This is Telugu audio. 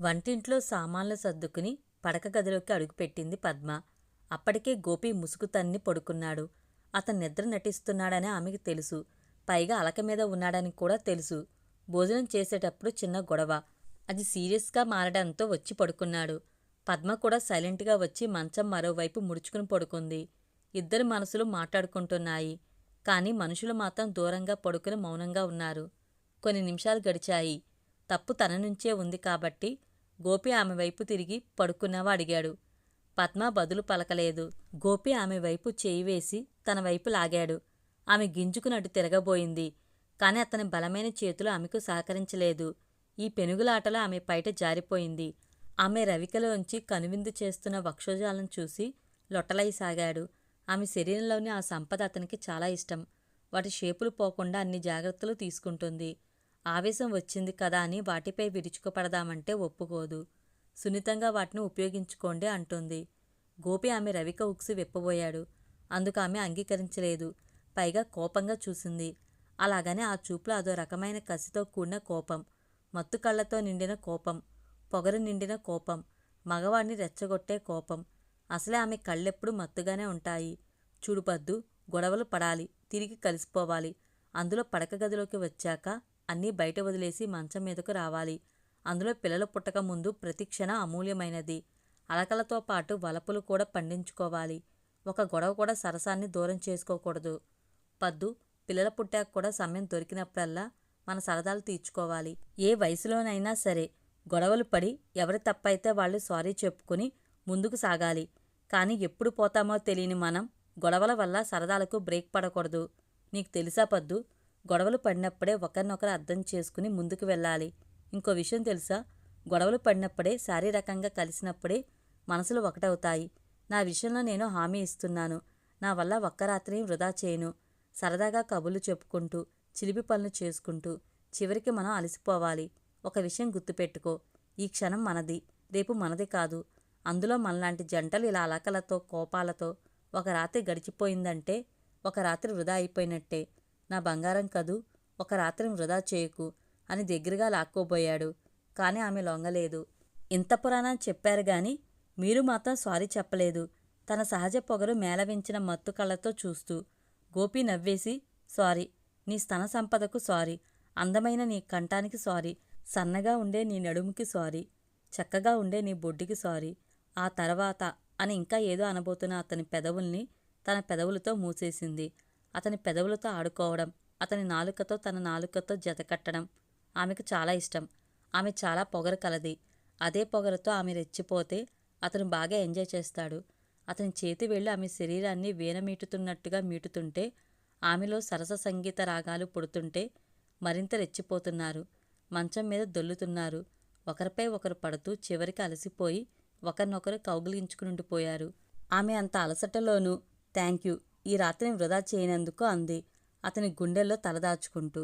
వంటింట్లో సామాన్లు సర్దుకుని పడక గదిలోకి అడుగుపెట్టింది పద్మ. అప్పటికే గోపి ముసుగు తన్ని పడుకున్నాడు. అతను నిద్ర నటిస్తున్నాడని ఆమెకి తెలుసు. పైగా అలక మీద ఉన్నాడని కూడా తెలుసు. భోజనం చేసేటప్పుడు చిన్న గొడవ. అది సీరియస్గా మారడంతో వచ్చి పడుకున్నాడు. పద్మ కూడా సైలెంట్గా వచ్చి మంచం మరోవైపు ముడుచుకుని పడుకుంది. ఇద్దరు మనసులు మాట్లాడుకుంటున్నాయి. కానీ మనుషులు మాత్రం దూరంగా పడుకుని మౌనంగా ఉన్నారు. కొన్ని నిమిషాలు గడిచాయి. తప్పు తన నుంచే ఉంది కాబట్టి గోపి ఆమె వైపు తిరిగి పడుకున్నావా అడిగాడు. పద్మ బదులు పలకలేదు. గోపి ఆమె వైపు చేయి వేసి తన వైపు లాగాడు. ఆమె గింజుకునట్టు తిరగబోయింది. కాని అతని బలమైన చేతులు ఆమెకు సహకరించలేదు. ఈ పెనుగులాటలో ఆమె పైట జారిపోయింది. ఆమె రవికలోంచి కనువిందు చేస్తున్న వక్షోజాలను చూసి లొట్టలైసాగాడు. ఆమె శరీరంలోని ఆ సంపద అతనికి చాలా ఇష్టం. వాటి షేపులు పోకుండా అన్ని జాగ్రత్తలు తీసుకుంటుంది. ఆవేశం వచ్చింది కదా అని వాటిపై విరుచుకుపడదామంటే ఒప్పుకోదు. సున్నితంగా వాటిని ఉపయోగించుకోండి అంటుంది. గోపి ఆమె రవిక ఉక్సి విప్పబోయాడు. అందుకు ఆమె అంగీకరించలేదు. పైగా కోపంగా చూసింది. అలాగనే ఆ చూపులో అదో రకమైన కసితో కూడిన కోపం. మత్తు కళ్ళతో నిండిన కోపం. పొగరు నిండిన కోపం. మగవాడిని రెచ్చగొట్టే కోపం. అసలే ఆమె కళ్ళెప్పుడు మత్తుగానే ఉంటాయి. చూడుపద్దు గొడవలు పడాలి. తిరిగి కలిసిపోవాలి. అందులో పడక గదిలోకి వచ్చాక అన్నీ బయట వదిలేసి మంచం మీదకు రావాలి. అందులో పిల్లలు పుట్టక ముందు ప్రతిక్షణ అమూల్యమైనది. అలకలతో పాటు వలపులు కూడా పండించుకోవాలి. ఒక గొడవ కూడా సరసాన్ని దూరం చేసుకోకూడదు. పద్దు పిల్లల పుట్టాక కూడా సమయం దొరికినప్పుడల్లా మన సరదాలు తీర్చుకోవాలి. ఏ వయసులోనైనా సరే గొడవలు పడి ఎవరి తప్పైతే వాళ్ళు సారీ చెప్పుకుని ముందుకు సాగాలి. కానీ ఎప్పుడు పోతామో తెలియని మనం గొడవల వల్ల సరదాలకు బ్రేక్ పడకూడదు. నీకు తెలుసా పద్దు? గొడవలు పడినప్పుడే ఒకరినొకరు అర్థం చేసుకుని ముందుకు వెళ్ళాలి. ఇంకో విషయం తెలుసా? గొడవలు పడినప్పుడే శారీరకంగా కలిసినప్పుడే మనసులు ఒకటవుతాయి. నా విషయంలో నేను హామీ ఇస్తున్నాను. నా వల్ల ఒక్క రాత్రి వృధా చేయను. సరదాగా కబుర్లు చెప్పుకుంటూ చిలిపి పనులు చేసుకుంటూ చివరికి మనం అలసిపోవాలి. ఒక విషయం గుర్తుపెట్టుకో. ఈ క్షణం మనది రేపు మనది కాదు. అందులో మనలాంటి జంటలు ఇలా అలకలతో కోపాలతో ఒక రాత్రి గడిచిపోయిందంటే ఒక రాత్రి వృధా అయిపోయినట్టే. నా బంగారం కదూ ఒక రాత్రి వృధా చేయకు అని దగ్గరగా లాక్కోబోయాడు. కానీ ఆమె లొంగలేదు. ఇంత పురాణం చెప్పారు గాని మీరు మాత్రం సారీ చెప్పలేదు. తన సహజ పొగరు మేళవించిన మత్తు కళ్ళతో చూస్తూ గోపి నవ్వేసి సారీ నీ స్తన సంపదకు సారీ అందమైన నీ కంఠానికి సారీ సన్నగా ఉండే నీ నడుముకి సారీ చక్కగా ఉండే నీ బొడ్డుకి సారీ ఆ తర్వాత అని ఇంకా ఏదో అనబోతున్న అతని పెదవుల్ని తన పెదవులతో మూసేసింది. అతని పెదవులతో ఆడుకోవడం అతని నాలుకతో తన నాలుకతో జతకట్టడం ఆమెకు చాలా ఇష్టం. ఆమె చాలా పొగరు కలది. అదే పొగరుతో ఆమె రెచ్చిపోతే అతను బాగా ఎంజాయ్ చేస్తాడు. అతని చేతి వెళ్ళి ఆమె శరీరాన్ని వీణమీటుతున్నట్టుగా మీటుతుంటే ఆమెలో సరస సంగీత రాగాలు పుడుతుంటే మరింత రెచ్చిపోతున్నారు. మంచం మీద దొల్లుతున్నారు. ఒకరిపై ఒకరు పడుతూ చివరికి అలసిపోయి ఒకరినొకరు కౌగిలించుకునుండిపోయారు ఆమె అంత అలసటలోనూ థ్యాంక్ యూ ఈ రాత్రిని వృధా చేయనందుకు అంది. అతని గుండెల్లో తలదాచుకుంటూ